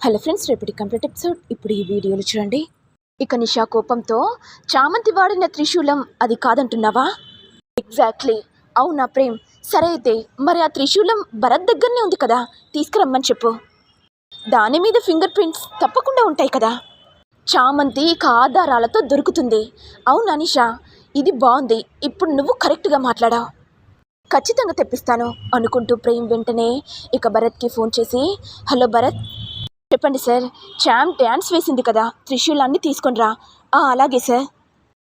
Hello friends రేపటి complete episode. ఇప్పుడు ఈ వీడియోలో చూడండి. ఇక నిషా కోపంతో చామంతి వాడిన త్రిశూలం అది కాదంటున్నావా? ఎగ్జాక్ట్లీ అవునా ప్రేమ్? సరే అయితే మరి ఆ త్రిశూలం భరత్ దగ్గరనే ఉంది కదా? తీసుకురమ్మని చెప్పు. దాని మీద ఫింగర్ ప్రింట్స్ తప్పకుండా ఉంటాయి కదా. చామంతి ఇక ఆధారాలతో దొరుకుతుంది. అవునా నిషా? ఇది బాగుంది. ఇప్పుడు నువ్వు కరెక్ట్గా మాట్లాడావు. ఖచ్చితంగా తెప్పిస్తాను అనుకుంటూ ప్రేమ్ వెంటనే ఇక భరత్కి ఫోన్ చేసి హలో భరత్ చెప్పండి సార్. చామ్ డ్యాన్స్ వేసింది కదా త్రిశూలాన్ని తీసుకొనిరా అలాగే సార్.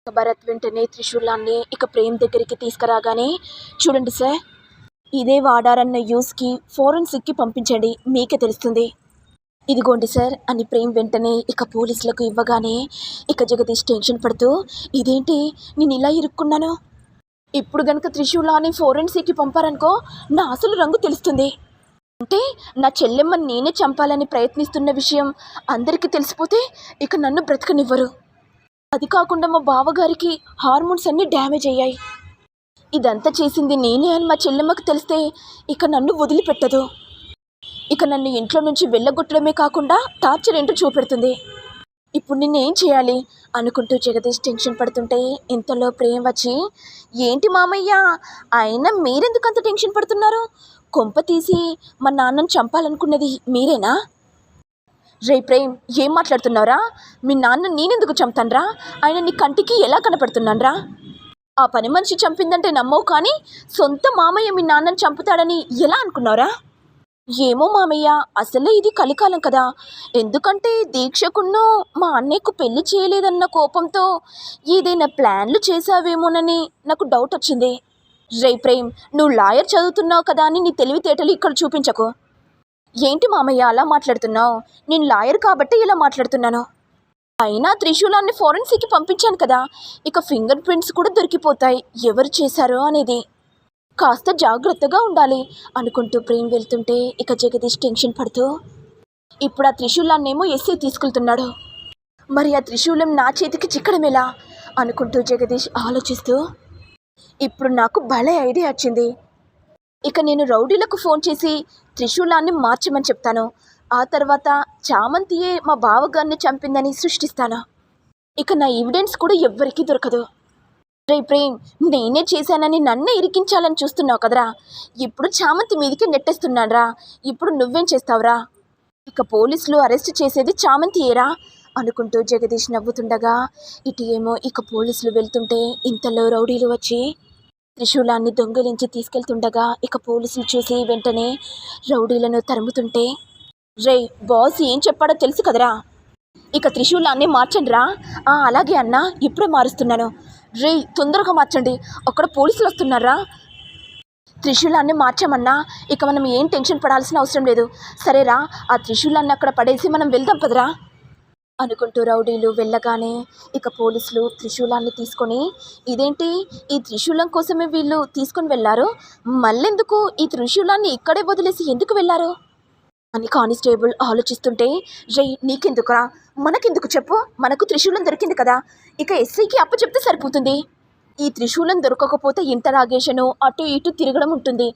భరత్ వెంటనే త్రిశూలాన్ని ఇక ప్రేమ్ దగ్గరికి తీసుకురాగానే చూడండి సార్. ఇదే వాడారన్న యూస్కి ఫోరెన్సిక్కి పంపించండి మీకే తెలుస్తుంది. ఇదిగోండి సార్ అని ప్రేమ్ వెంటనే ఇక పోలీసులకు ఇవ్వగానే ఇక జగదీష్ టెన్షన్ పడుతూ ఇదేంటి? నేను ఇలా ఇరుక్కున్నాను? ఇప్పుడు గనుక త్రిశూలాన్ని ఫోరెన్సిక్కి పంపారనుకో నా అసలు రంగు తెలుస్తుంది. అంటే నా చెల్లెమ్మని నేనే చంపాలని ప్రయత్నిస్తున్న విషయం అందరికీ తెలిసిపోతే ఇక నన్ను బ్రతకనివ్వరు. అది కాకుండా మా బావగారికి హార్మోన్స్ అన్నీ డ్యామేజ్ అయ్యాయి. ఇదంతా చేసింది నేనే అని మా చెల్లెమ్మకు తెలిస్తే ఇక నన్ను వదిలిపెట్టదు. ఇక నన్ను ఇంట్లో నుంచి వెళ్ళగొట్టడమే కాకుండా టార్చర్ ఏంటో చూపెడుతుంది. ఇప్పుడు నిన్నేం చేయాలి? అనుకుంటూ జగదీష్ టెన్షన్ పడుతుంటే ఇంతలో ప్రేమ వచ్చి ఏంటి మామయ్య? అయినా మీరెందుకు అంత టెన్షన్ పడుతున్నారు? కొంప తీసి మా నాన్నను చంపాలనుకున్నది మీరేనా? రే ప్రేమ్ ఏం మాట్లాడుతున్నారా మీ నాన్న నేనెందుకు చంపుతాన్రా? ఆయన నీ కంటికి ఎలా కనపడుతున్నాన్రా? ఆ పని మనిషి చంపిందంటే నమ్మవు కానీ సొంత మామయ్య మీ నాన్నని చంపుతాడని ఎలా అనుకున్నారా ఏమో మామయ్య అసలే ఇది కలికాలం కదా. ఎందుకంటే దీక్షకున్ను మా అన్నయ్యకు పెళ్ళి చేయలేదన్న కోపంతో ఏదైనా ప్లాన్లు చేశావేమోనని నాకు డౌట్ వచ్చింది. రే ప్రేమ్ నువ్వు లాయర్ చదువుతున్నావు కదా అని నీ తెలివితేటలు ఇక్కడ చూపించకు. ఏంటి మామయ్య అలా మాట్లాడుతున్నావు? నేను లాయర్ కాబట్టి ఇలా మాట్లాడుతున్నాను. అయినా త్రిశూలాన్ని ఫోరెన్సిక్కి పంపించాను కదా. ఇక ఫింగర్ ప్రింట్స్ కూడా దొరికిపోతాయి. ఎవరు చేశారో అనేది. కాస్త జాగ్రత్తగా ఉండాలి అనుకుంటూ ప్రేమ్ వెళ్తుంటే ఇక జగదీష్ టెన్షన్ పడుతూ ఇప్పుడు ఆ త్రిశూలాన్నేమో ఎస్సీ తీసుకెళ్తున్నాడు. మరి ఆ త్రిశూలం నా చేతికి చిక్కడం ఎలా అనుకుంటూ జగదీష్ ఆలోచిస్తూ ఇప్పుడు నాకు భలే ఐడియా వచ్చింది. ఇక నేను రౌడీలకు ఫోన్ చేసి త్రిశూలాన్ని మార్చమని చెప్తాను. ఆ తర్వాత చామంతియే మా బావగారిని చంపిందని సృష్టిస్తాను. ఇక నా ఎవిడెన్స్ కూడా ఎవ్వరికీ దొరకదు. రే ప్రేమ్ నేనే చేశానని నన్నే ఇరికించాలని చూస్తున్నావు కదరా? ఇప్పుడు చామంతి మీదికి నెట్టేస్తున్నాడ్రా. ఇప్పుడు నువ్వేం చేస్తావురా? ఇక పోలీసులు అరెస్ట్ చేసేది చామంతి ఏరా అనుకుంటూ జగదీష్ నవ్వుతుండగా ఇటు ఏమో ఇక పోలీసులు వెళ్తుంటే ఇంతలో రౌడీలు వచ్చి త్రిశూలాన్ని దొంగిలించి తీసుకెళ్తుండగా ఇక పోలీసులు చూసి వెంటనే రౌడీలను తరుముతుంటే రే బాస్ ఏం చెప్పాడో తెలుసు కదరా? ఇక త్రిశూలాన్ని మార్చండిరా? "ఆ, అలాగే అన్నా ఇప్పుడే మారుస్తున్నాను. రే తొందరగా మార్చండి. అక్కడ పోలీసులు వస్తున్నారా? త్రిశూలాన్ని మార్చామన్నా ఇక మనం ఏం టెన్షన్ పడాల్సిన అవసరం లేదు. సరేరా ఆ త్రిశూలాన్ని అక్కడ పడేసి మనం వెళ్దాం కదరా? అనుకుంటూ రౌడీలు వెళ్ళగానే ఇక పోలీసులు త్రిశూలాన్ని తీసుకొని ఇదేంటి? ఈ త్రిశూలం కోసమే వీళ్ళు తీసుకొని వెళ్ళారు? మళ్ళెందుకు ఈ త్రిశూలాన్ని ఇక్కడే వదిలేసి ఎందుకు వెళ్ళారు? అని కానిస్టేబుల్ ఆలోచిస్తుంటే రే నీకెందుకురా? మనకెందుకు చెప్పు? మనకు త్రిశూలం దొరికింది కదా? ఇక ఎస్ఐకి అప్పచెప్తే సరిపోతుంది. ఈ త్రిశూలం దొరకకపోతే ఇంత రాగేషను అటు ఇటు తిరగడం ఉంటుంది.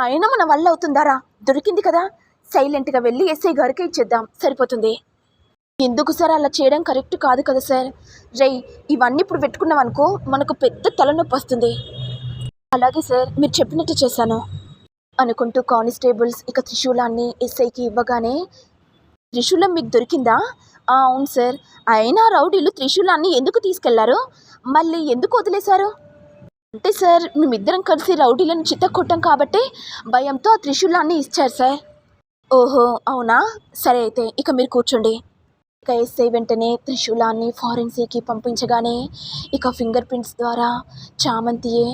అయినా మన వల్ల అవుతుందారా? దొరికింది కదా? సైలెంట్గా వెళ్ళి ఎస్ఐ గారికి ఇచ్చేద్దాం. సరిపోతుంది. ఎందుకు సార్ అలా చేయడం కరెక్ట్ కాదు కదా సార్? రై ఇవన్నీ ఇప్పుడు పెట్టుకున్నాం అనుకో మనకు పెద్ద తలనొప్పి వస్తుంది. అలాగే సార్ మీరు చెప్పినట్టు చేశాను. అనుకుంటూ కానిస్టేబుల్స్ ఇక త్రిశూలాన్ని ఎస్ఐకి ఇవ్వగానే త్రిశూలం మీకు దొరికిందా? అవును సార్. అయినా రౌడీలు త్రిశూలాన్ని ఎందుకు తీసుకెళ్ళారు? మళ్ళీ ఎందుకు వదిలేశారు? అంటే సార్ మేమిద్దరం కలిసి రౌడీలను చిత్తకొట్టాం కాబట్టి భయంతో ఆ త్రిశూలాన్ని ఇచ్చారు సార్. ఓహో అవునా? సరే అయితే ఇక మీరు కూర్చోండి. ఇక ఎస్ఐ వెంటనే త్రిశూలాన్ని ఫారెన్సీకి పంపించగానే ఇక ఫింగర్ ప్రింట్స్ ద్వారా చామంతియే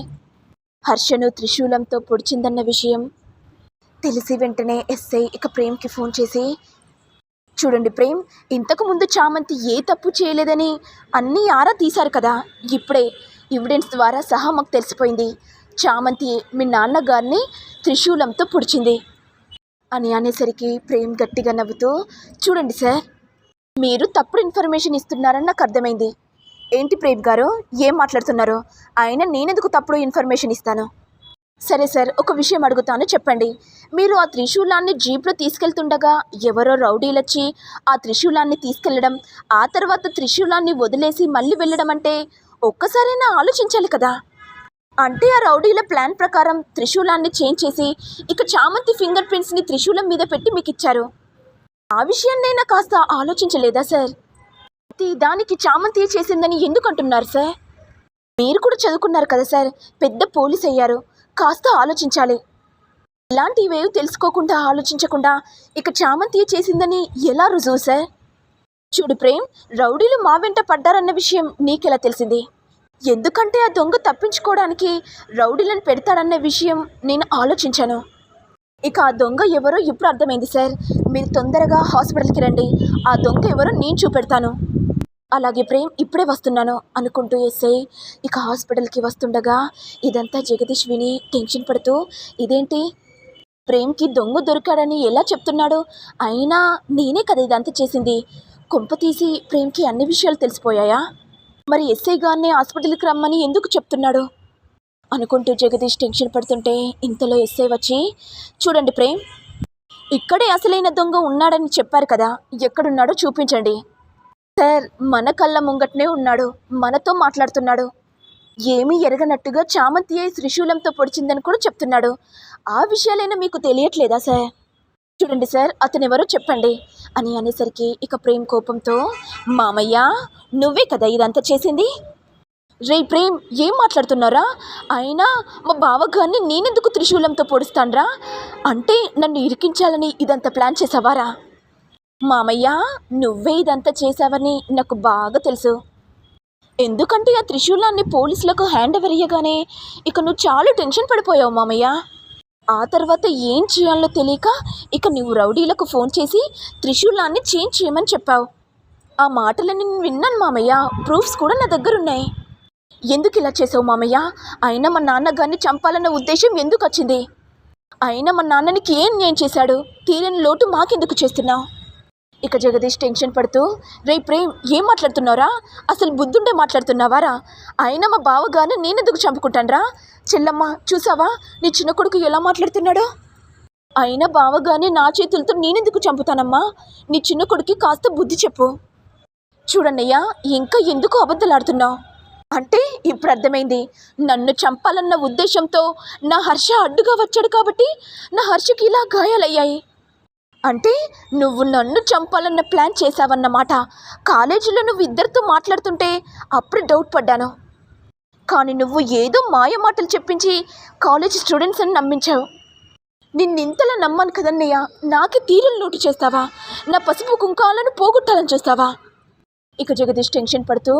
హర్షను త్రిశూలంతో పొడిచిందన్న విషయం తెలిసి వెంటనే ఎస్ఐ ఇక ప్రేమ్కి ఫోన్ చేసి చూడండి ప్రేమ్ ఇంతకు ముందు చామంతి ఏ తప్పు చేయలేదని అన్నీ ఆరా తీశారు కదా ఇప్పుడే ఎవిడెన్స్ ద్వారా సహా మాకు తెలిసిపోయింది. చామంతి మీ నాన్నగారిని త్రిశూలంతో పొడిచింది అని అనేసరికి ప్రేమ్ గట్టిగా నవ్వుతూ చూడండి సార్ మీరు తప్పుడు ఇన్ఫర్మేషన్ ఇస్తున్నారని నాకు అర్థమైంది. ఏంటి ప్రేమ్ గారు? ఏం మాట్లాడుతున్నారు? ఆయన నేనెందుకు తప్పుడు ఇన్ఫర్మేషన్ ఇస్తాను? సరే సార్ ఒక విషయం అడుగుతాను చెప్పండి. మీరు ఆ త్రిశూలాన్ని జీప్లో తీసుకెళ్తుండగా ఎవరో రౌడీలొచ్చి ఆ త్రిశూలాన్ని తీసుకెళ్ళడం ఆ తర్వాత త్రిశూలాన్ని వదిలేసి మళ్ళీ వెళ్ళడం అంటే ఒక్కసారైనా ఆలోచించాలి కదా. అంటే ఆ రౌడీల ప్లాన్ ప్రకారం త్రిశూలాన్ని చేంజ్ చేసి ఇక చామంతి ఫింగర్ ప్రింట్స్ని త్రిశూలం మీద పెట్టి మీకు ఇచ్చారు ఆ విషయాన్నైనా కాస్త ఆలోచించలేదా సార్? ప్రతి దానికి చామంతి చేసిందని ఎందుకు అంటున్నారు సార్? మీరు కూడా చదువుకున్నారు కదా సార్? పెద్ద పోలీస్ అయ్యారు. కాస్త ఆలోచించాలి. ఇలాంటివేవి తెలుసుకోకుండా ఆలోచించకుండా ఇక చామంతి చేసిందని ఎలా రుజువు సార్? చూడు ప్రేమ్ రౌడీలు మా వెంట పడ్డారన్న విషయం నీకెలా తెలిసింది? ఎందుకంటే ఆ దొంగ తప్పించుకోవడానికి రౌడీలను పెడతాడన్న విషయం నేను ఆలోచించాను. ఇక ఆ దొంగ ఎవరో ఇప్పుడు అర్థమైంది సార్. మీరు తొందరగా హాస్పిటల్కి రండి. ఆ దొంగ ఎవరో నేను చూపెడతాను. అలాగే ప్రేమ్ ఇప్పుడే వస్తున్నాను అనుకుంటూ ఎస్ఐ ఇక హాస్పిటల్కి వస్తుండగా ఇదంతా జగదీష్ విని టెన్షన్ పడుతూ ఇదేంటి? ప్రేమ్కి దొంగ దొరికాడని ఎలా చెప్తున్నాడు? అయినా నేనే కదా ఇదంతా చేసింది. కొంప తీసి ప్రేమ్కి అన్ని విషయాలు తెలిసిపోయాయా? మరి ఎస్ఐ గారిని హాస్పిటల్కి రమ్మని ఎందుకు చెప్తున్నాడు? అనుకుంటూ జగదీష్ టెన్షన్ పడుతుంటే ఇంతలో ఎస్ఐ వచ్చి చూడండి ప్రేమ్ ఇక్కడే అసలైన దొంగ ఉన్నాడని చెప్పారు కదా ఎక్కడున్నాడో చూపించండి. సార్ మన కళ్ళ ముంగట్నే ఉన్నాడు మనతో మాట్లాడుతున్నాడు. ఏమీ ఎరగనట్టుగా చామంతి అయి త్రిశూలంతో పొడిచిందని కూడా చెప్తున్నాడు. ఆ విషయాలైనా మీకు తెలియట్లేదా సార్? చూడండి సార్ అతను ఎవరో చెప్పండి అని అనేసరికి ఇక ప్రేమ్ కోపంతో మామయ్య నువ్వే కదా ఇదంతా చేసింది? రే ప్రేమ్ ఏం మాట్లాడుతున్నారా? అయినా మా బావగారిని నేనెందుకు త్రిశూలంతో పొడుస్తాన్రా? అంటే నన్ను ఇరికించాలని ఇదంతా ప్లాన్ చేసావారా? మామయ్య నువ్వే ఇదంతా చేశావని నాకు బాగా తెలుసు. ఎందుకంటే ఆ త్రిశూలాన్ని పోలీసులకు హ్యాండ్ ఓవర్ ఇయ్యగానే ఇక నువ్వు చాలా టెన్షన్ పడిపోయావు మామయ్య. ఆ తర్వాత ఏం చేయాలో తెలియక ఇక నువ్వు రౌడీలకు ఫోన్ చేసి త్రిశూలాన్ని చేంజ్ చేయమని చెప్పావు. ఆ మాటలని నేను విన్నాను మామయ్య. ప్రూఫ్స్ కూడా నా దగ్గర ఉన్నాయి ఎందుకు ఇలా చేసావు మామయ్య? అయినా మా నాన్నగారిని చంపాలన్న ఉద్దేశం ఎందుకు వచ్చింది అయినా మా నాన్ననికి ఏం నేను చేశాడు? తీరని లోటు మాకెందుకు చేస్తున్నావు? ఇక జగదీష్ టెన్షన్ పడుతూ రే ప్రేమ్ ఏం మాట్లాడుతున్నారా అసలు బుద్ధుండే మాట్లాడుతున్నావారా? అయినా మా బావగారిని నేనెందుకు చంపుకుంటానరా? చెల్లమ్మ చూసావా? నీ చిన్న కొడుకు ఎలా మాట్లాడుతున్నాడో? అయినా బావగారిని నా చేతులతో నేనెందుకు చంపుతానమ్మా? నీ చిన్న కొడుకు కాస్త బుద్ధి చెప్పు. చూడన్నయ్యా ఇంకా ఎందుకు అబద్ధలాడుతున్నావు అంటే ఇప్పుడు అర్థమైంది. నన్ను చంపాలన్న ఉద్దేశంతో నా హర్ష అడ్డుగా వచ్చాడు కాబట్టి నా హర్షకి ఇలా గాయాలయ్యాయి. అంటే నువ్వు నన్ను చంపాలన్న ప్లాన్ చేశావన్నమాట. కాలేజీలో నువ్వు ఇద్దరితో మాట్లాడుతుంటే అప్పుడు డౌట్ పడ్డాను. కానీ నువ్వు ఏదో మాయ మాటలు చెప్పించి కాలేజ్ స్టూడెంట్స్ అని నమ్మించావు నిన్నింతలా నమ్మాను కదన్నయ్య. నాకే తీరలు నోటు చేస్తావా? నా పసుపు కుంకాలను పోగొట్టాలని చూస్తావా? ఇక జగదీష్ టెన్షన్ పడుతూ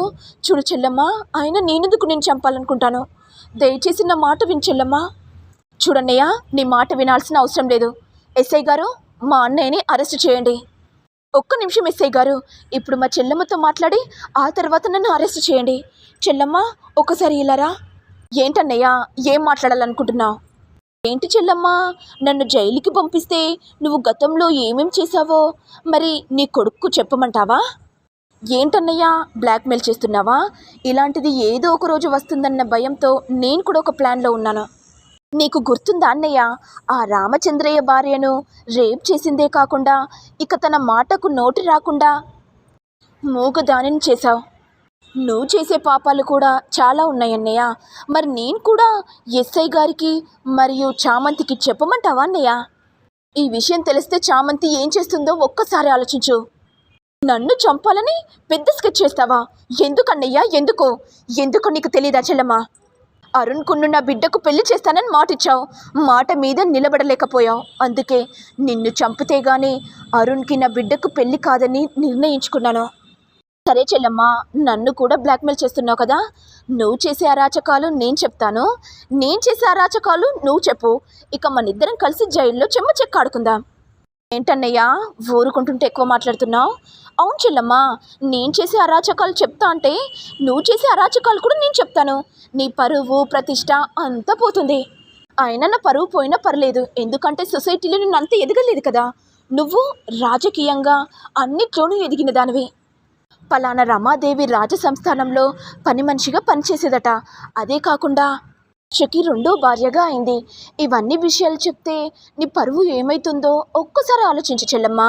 చూడు చెల్లమ్మ ఆయన నేనెందుకు నేను చంపాలనుకుంటాను? దయచేసి నా మాట విని చెల్లమ్మ. చూడన్నయ్య నీ మాట వినాల్సిన అవసరం లేదు. ఎస్ఐ గారు మా అన్నయ్యని అరెస్ట్ చేయండి. ఒక్క నిమిషం ఎస్ఐ గారు ఇప్పుడు మా చెల్లమ్మతో మాట్లాడి ఆ తర్వాత నన్ను అరెస్ట్ చేయండి. చెల్లమ్మ ఒకసారి ఇలారా ఏంటన్నయ్య ఏం మాట్లాడాలనుకుంటున్నావు? ఏంటి చెల్లమ్మ నన్ను జైలుకి పంపిస్తే నువ్వు గతంలో ఏమేం చేశావో? మరి నీ కొడుకు చెప్పమంటావా? ఏంటన్నయ్యా బ్లాక్మెయిల్ చేస్తున్నావా? ఇలాంటిది ఏదో ఒక రోజు వస్తుందన్న భయంతో నేను కూడా ఒక ప్లాన్లో ఉన్నాను. నీకు గుర్తుందా అన్నయ్య ఆ రామచంద్రయ్య భార్యను రేప్ చేసిందే కాకుండా ఇక తన మాటకు నోటి రాకుండా మూగదానిని చేశావు. నువ్వు చేసే పాపాలు కూడా చాలా ఉన్నాయన్నయ్య. మరి నేను కూడా ఎస్ఐ గారికి మరియు చామంతికి చెప్పమంటావా అన్నయ్య? ఈ విషయం తెలిస్తే చామంతి ఏం చేస్తుందో ఒక్కసారి ఆలోచించు. నన్ను చంపాలని పెద్ద స్కెచ్ చేస్తావా? ఎందుకన్నయ్యా? ఎందుకు? ఎందుకు నీకు తెలియదా చెల్లమ్మా? అరుణ్ కున్ను నా బిడ్డకు పెళ్ళి చేస్తానని మాటిచ్చావు. మాట మీద నిలబడలేకపోయావు. అందుకే నిన్ను చంపితే గానీ అరుణ్కి నా బిడ్డకు పెళ్ళి కాదని నిర్ణయించుకున్నాను. సరే చెల్లమ్మా నన్ను కూడా బ్లాక్మెయిల్ చేస్తున్నావు కదా? నువ్వు చేసే అరాచకాలు నేను చెప్తాను. నేను చేసే అరాచకాలు నువ్వు చెప్పు. ఇక మన ఇద్దరం కలిసి జైల్లో చెమ్మ చెక్కాడుకుందాం ఏంటన్నయ్యా? ఊరుకుంటుంటే ఎక్కువ మాట్లాడుతున్నావు. అవును చెల్లమ్మా నేను చేసే అరాచకాలు చెప్తా అంటే నువ్వు చేసే అరాచకాలు కూడా నేను చెప్తాను. నీ పరువు ప్రతిష్ట అంతా పోతుంది. అయినా నా పరువు పోయినా పర్లేదు. ఎందుకంటే సొసైటీలో నేను అంత ఎదగలేదు కదా. నువ్వు రాజకీయంగా అన్నిట్లోనూ ఎదిగిన దానివి. పలానా రమాదేవి రాజ సంస్థానంలో పని మనిషిగా పనిచేసేదట. అదే కాకుండా షకి రెండో భార్యగా అయింది. ఇవన్నీ విషయాలు చెప్తే నీ పరువు ఏమైతుందో ఒక్కసారి ఆలోచించు చెల్లమ్మా.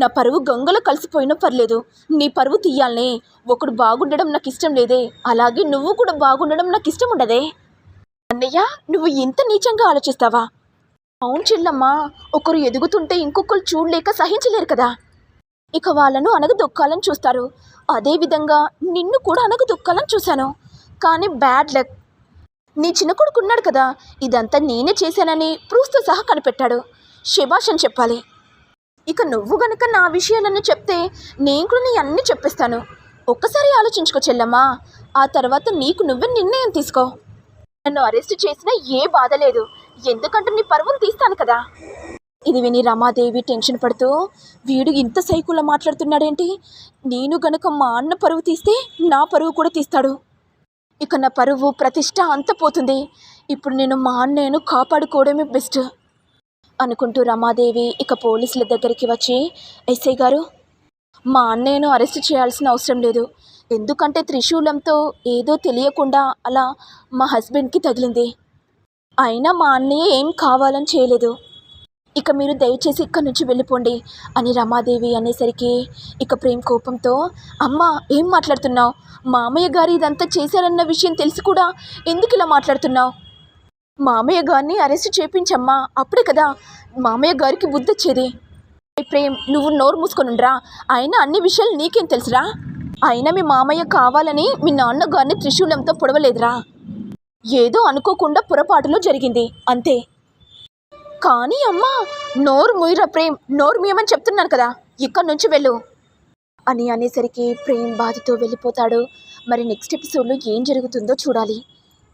నా పరువు గంగలో కలిసిపోయినా పర్లేదు. నీ పరువు తీయాలనే. ఒకడు బాగుండడం నాకు ఇష్టం లేదే. అలాగే నువ్వు కూడా బాగుండడం నాకు ఇష్టం ఉండదే. అన్నయ్య నువ్వు ఇంత నీచంగా ఆలోచిస్తావా? అవును చెల్లమ్మా ఒకరు ఎదుగుతుంటే ఇంకొకరు చూడలేక సహించలేరు కదా. ఇక వాళ్ళను అనగదొక్కాలని చూస్తారు. అదేవిధంగా నిన్ను కూడా అనగదొక్కాలని చూశాను. కానీ బ్యాడ్ లక్. నీ చిన్న కొడుకు ఉన్నాడు కదా. ఇదంతా నేనే చేశానని ప్రూఫ్తో సహా కనిపెట్టాడు. శభాష్ అని చెప్పాలి. ఇక నువ్వు గనుక నా విషయాలన్నీ చెప్తే నేను కూడా నీ అన్నీ చెప్పిస్తాను. ఒక్కసారి ఆలోచించుకో చెల్లమ్మా. ఆ తర్వాత నీకు నువ్వే నిర్ణయం తీసుకో. నన్ను అరెస్ట్ చేసినా ఏ బాధ లేదు. ఎందుకంటే నీ పరువును తీస్తాను కదా. ఇది విని రమాదేవి టెన్షన్ పడుతూ వీడు ఇంత సైకుల్లో మాట్లాడుతున్నాడేంటి? నేను గనుక మా అన్న పరువు తీస్తే నా పరువు కూడా తీస్తాడు. ఇక నా పరువు ప్రతిష్ట అంత పోతుంది ఇప్పుడు నేను మా అన్నయ్యను కాపాడుకోవడమే బెస్ట్. అనుకుంటూ రమాదేవి ఇక పోలీసుల దగ్గరికి వచ్చి ఎస్ఐ గారు మా అన్నయ్యను అరెస్ట్ చేయాల్సిన అవసరం లేదు. ఎందుకంటే త్రిశూలంతో ఏదో తెలియకుండా అలా మా హస్బెండ్కి తగిలింది. అయినా మా అన్నయ్య ఏం కావాలని చేయలేదు. ఇక మీరు దయచేసి ఇక్కడి నుంచి వెళ్ళిపోండి అని రమాదేవి అనేసరికి ఇక ప్రేమ్ కోపంతో అమ్మ ఏం మాట్లాడుతున్నావు? మామయ్య గారు ఇదంతా చేశారన్న విషయం తెలిసి కూడా ఎందుకు ఇలా మాట్లాడుతున్నావు? మామయ్య గారిని అరెస్ట్ చేపించమ్మా. అప్పుడే కదా మామయ్య గారికి బుద్ధి వచ్చేది. ప్రేమ్ నువ్వు నోరు మూసుకొనుండ్రా ఆయన అన్ని విషయాలు నీకేం తెలుసురా? అయినా మీ మామయ్య కావాలని మీ నాన్నగారిని త్రిశూలంతో పొడవలేదురా. ఏదో అనుకోకుండా పొరపాటులో జరిగింది. అంతే. కానీ అమ్మా నోరు ముయ్యరా ప్రేమ్? నోరు మీయమని చెప్తున్నాను కదా. ఇక్కడి నుంచి వెళ్ళు. అని అనేసరికి ప్రేమ్ బాధతో వెళ్ళిపోతాడు. మరి నెక్స్ట్ ఎపిసోడ్లో ఏం జరుగుతుందో చూడాలి.